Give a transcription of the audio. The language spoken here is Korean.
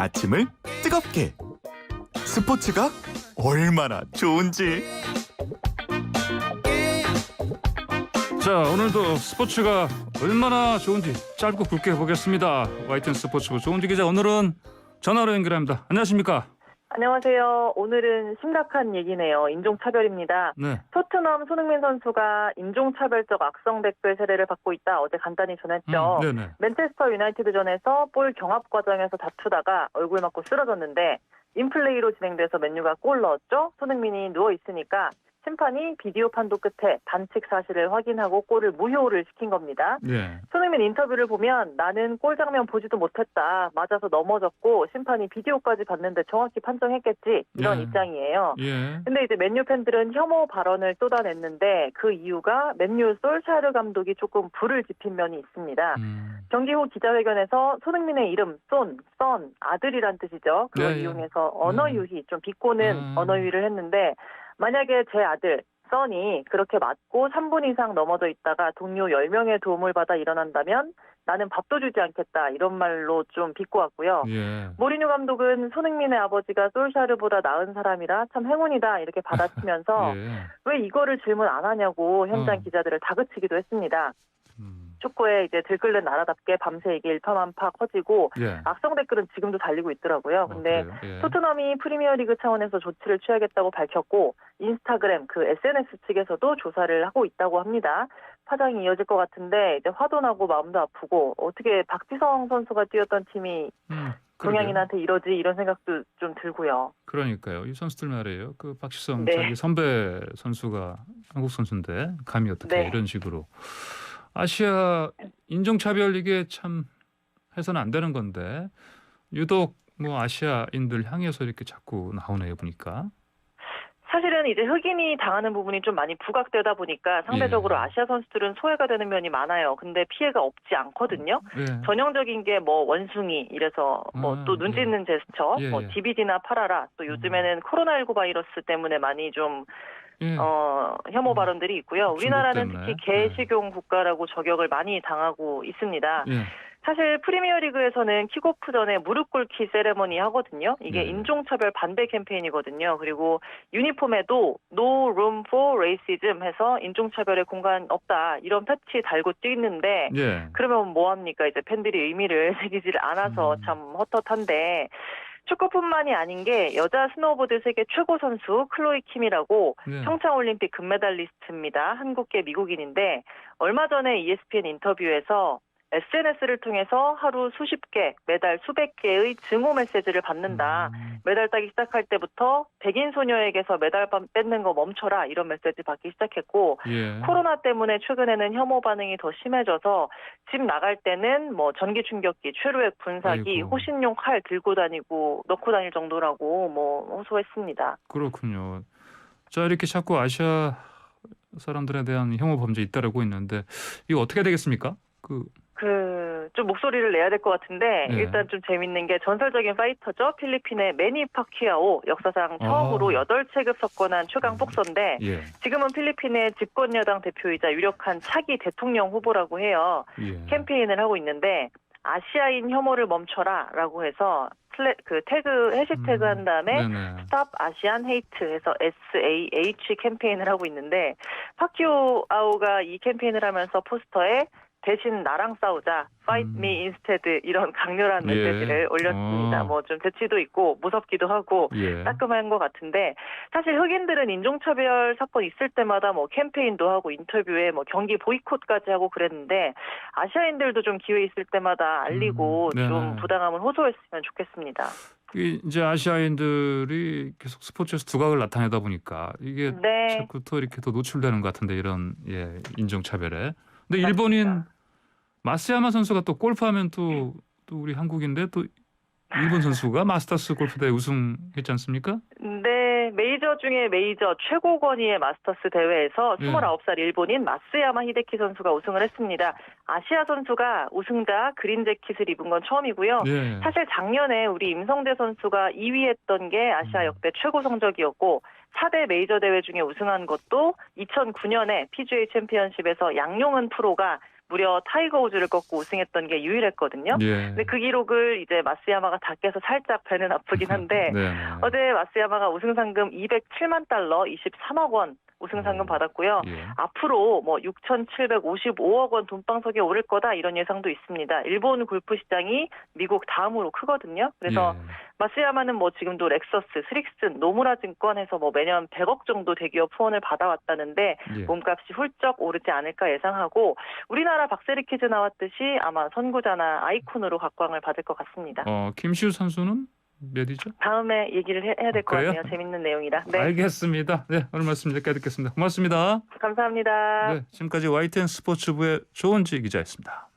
아침을 뜨겁게 스포츠가 얼마나 좋은지 자 오늘도 스포츠가 얼마나 좋은지 짧고 굵게 보겠습니다. 와이튼 스포츠부 조은지 기자 오늘은 전화로 연결합니다. 안녕하십니까? 안녕하세요. 오늘은 심각한 얘기네요. 인종차별입니다. 네. 토트넘 손흥민 선수가 인종차별적 악성 댓글 세례를 받고 있다. 어제 간단히 전했죠. 음, 네네. 맨체스터 유나이티드전에서 볼 경합 과정에서 다투다가 얼굴 맞고 쓰러졌는데 인플레이로 진행돼서 맨유가 골 넣었죠. 손흥민이 누워 있으니까 심판이 비디오 판도 끝에 반칙 사실을 확인하고 골을 무효를 시킨 겁니다. 예. 손흥민 인터뷰를 보면 나는 골 장면 보지도 못했다. 맞아서 넘어졌고 심판이 비디오까지 봤는데 정확히 판정했겠지. 이런 네. 입장이에요. 예. 근데 이제 맨유 팬들은 혐오 발언을 쏟아냈는데 그 이유가 맨유 솔샤르 감독이 조금 불을 지핀 면이 있습니다. 음. 경기 후 기자회견에서 손흥민의 이름 쏜, 썬, 아들이란 뜻이죠. 그걸 네, 예. 이용해서 언어 네. 유희, 좀 비꼬는 음. 언어 유희를 했는데 만약에 제 아들 썬이 그렇게 맞고 3분 이상 넘어져 있다가 동료 10명의 도움을 받아 일어난다면 나는 밥도 주지 않겠다 이런 말로 좀 비꼬았고요. 예. 모리뉴 감독은 손흥민의 아버지가 솔샤르보다 나은 사람이라 참 행운이다 이렇게 받아치면서 예. 왜 이거를 질문 안 하냐고 현장 어. 기자들을 다그치기도 했습니다. 음. 축구에 이제 들끓는 나라답게 밤새 이게 일파만파 커지고 예. 악성 댓글은 지금도 달리고 있더라고요. 어, 근데 그래요? 예. 토트넘이 프리미어리그 차원에서 조치를 취하겠다고 밝혔고 인스타그램 그 SNS 측에서도 조사를 하고 있다고 합니다. 파장이 이어질 것 같은데 이제 화도 나고 마음도 아프고 어떻게 박지성 선수가 뛰었던 팀이 음. 동양인한테 이러지 이런 생각도 좀 들고요. 그러니까요. 이 선수들 말이에요. 그 박지성 네. 선배 선수가 한국 선수인데 감히 어떻게 네. 이런 식으로 아시아 인종차별 이게 참 해서는 안 되는 건데 유독 뭐 아시아인들 향해서 이렇게 자꾸 나오네요 보니까. 사실은 이제 흑인이 당하는 부분이 좀 많이 부각되다 보니까 상대적으로 예. 아시아 선수들은 소외가 되는 면이 많아요. 근데 피해가 없지 않거든요. 예. 전형적인 게 뭐 원숭이 이래서 뭐 아, 또 눈짓 예. 있는 제스처, 예, 뭐 예. DVD나 팔아라. 또 요즘에는 코로나19 바이러스 때문에 많이 좀 예. 어, 혐오 음. 발언들이 있고요. 우리나라는. 특히 개식용 국가라고 저격을 많이 당하고 있습니다. 예. 사실 프리미어리그에서는 킥오프 전에 무릎 꿇기 세레머니 하거든요. 이게 네. 인종차별 반대 캠페인이거든요. 그리고 유니폼에도 No Room for Racism 해서 인종차별에 공간 없다 이런 패치 달고 뛰는데 예. 그러면 뭐 합니까? 이제 팬들이 의미를 새기질 않아서 음. 참 헛헛한데 축구뿐만이 아닌 게 여자 스노우보드 세계 최고 선수 클로이 킴이라고 예. 평창올림픽 금메달리스트입니다. 한국계 미국인인데 얼마 전에 ESPN 인터뷰에서 SNS를 통해서 하루 수십 개, 매달 수백 개의 증오 메시지를 받는다. 음. 메달 따기 시작할 때부터 백인 소녀에게서 메달 바- 뺏는 거 멈춰라 이런 메시지 받기 시작했고 예. 코로나 때문에 최근에는 혐오 반응이 더 심해져서 집 나갈 때는 뭐 전기 충격기, 최루액 분사기, 아이고. 호신용 칼 들고 다니고 넣고 다닐 정도라고 뭐 호소했습니다. 그렇군요. 자 이렇게 자꾸 아시아 사람들에 대한 혐오 범죄 잇따르고 있는데 이거 어떻게 되겠습니까? 그 그 좀 목소리를 내야 될 것 같은데 네. 일단 좀 재밌는 게 전설적인 파이터죠. 필리핀의 매니 파키아오 역사상 처음으로 아. 여덟 체급 석권한 최강 복서인데 예. 지금은 필리핀의 집권 여당 대표이자 유력한 차기 대통령 후보라고 해요. 예. 캠페인을 하고 있는데 아시아인 혐오를 멈춰라라고 해서 슬래, 그 태그 해시태그 음, 한 다음에 네네. Stop ASEAN Hate 해서 SAH 캠페인을 하고 있는데 파키오 아오가 이 캠페인을 하면서 포스터에 대신 나랑 싸우자, fight 음. me instead 이런 강렬한 예. 메시지를 올렸습니다. 어. 뭐좀 재치도 있고 무섭기도 하고 예. 따끔한 것 같은데 사실 흑인들은 인종차별 사건 있을 때마다 뭐 캠페인도 하고 인터뷰에 뭐 경기 보이콧까지 하고 그랬는데 아시아인들도 좀 기회 있을 때마다 알리고 음, 네네. 좀 부당함을 호소했으면 좋겠습니다. 이- 이제 아시아인들이 계속 스포츠에서 두각을 나타내다 보니까 이게 네. 자꾸 더 이렇게 더 노출되는 것 같은데 이런 예, 인종차별에. 근데 일본인 마스야마 선수가 또 골프하면 또, 또 우리 한국인데 또 일본 선수가 마스터스 골프 대회 우승했지 않습니까? 네, 메이저 중에 메이저 최고 권위의 마스터스 대회에서 예. 29살 일본인 마스야마 히데키 선수가 우승을 했습니다. 아시아 선수가 우승자 그린 재킷을 입은 건 처음이고요. 예. 사실 작년에 우리 임성대 선수가 2위 했던 게 아시아 음. 역대 최고 성적이었고 4대 메이저 대회 중에 우승한 것도 2009년에 PGA 챔피언십에서 양용은 프로가 무려 타이거 우즈를 꺾고 우승했던 게 유일했거든요. 예. 근데 그 기록을 이제 마스야마가 다 깨서 살짝 배는 아프긴 한데 네, 네. 어제 마스야마가 우승 상금 207만 달러, 23억 원 우승 상금 오. 받았고요. 예. 앞으로 뭐 6,755억 원 돈방석에 오를 거다 이런 예상도 있습니다. 일본 골프 시장이 미국 다음으로 크거든요. 그래서 예. 마스야마는 뭐 지금도 렉서스, 스릭슨, 노무라 증권에서 뭐 매년 100억 정도 대기업 후원을 받아왔다는데 예. 몸값이 훌쩍 오르지 않을까 예상하고 우리나라 박세리 퀴즈 나왔듯이 아마 선구자나 아이콘으로 각광을 받을 것 같습니다. 어, 김시우 선수는 몇이죠? 다음에 얘기를 해, 야 될것 아, 그래요? 같네요. 재밌는 내용이라. 네, 알겠습니다. 네, 오늘 말씀 여기까지 듣겠습니다. 고맙습니다. 감사합니다. 네, 지금까지 YTN 스포츠부의 조은지 기자였습니다.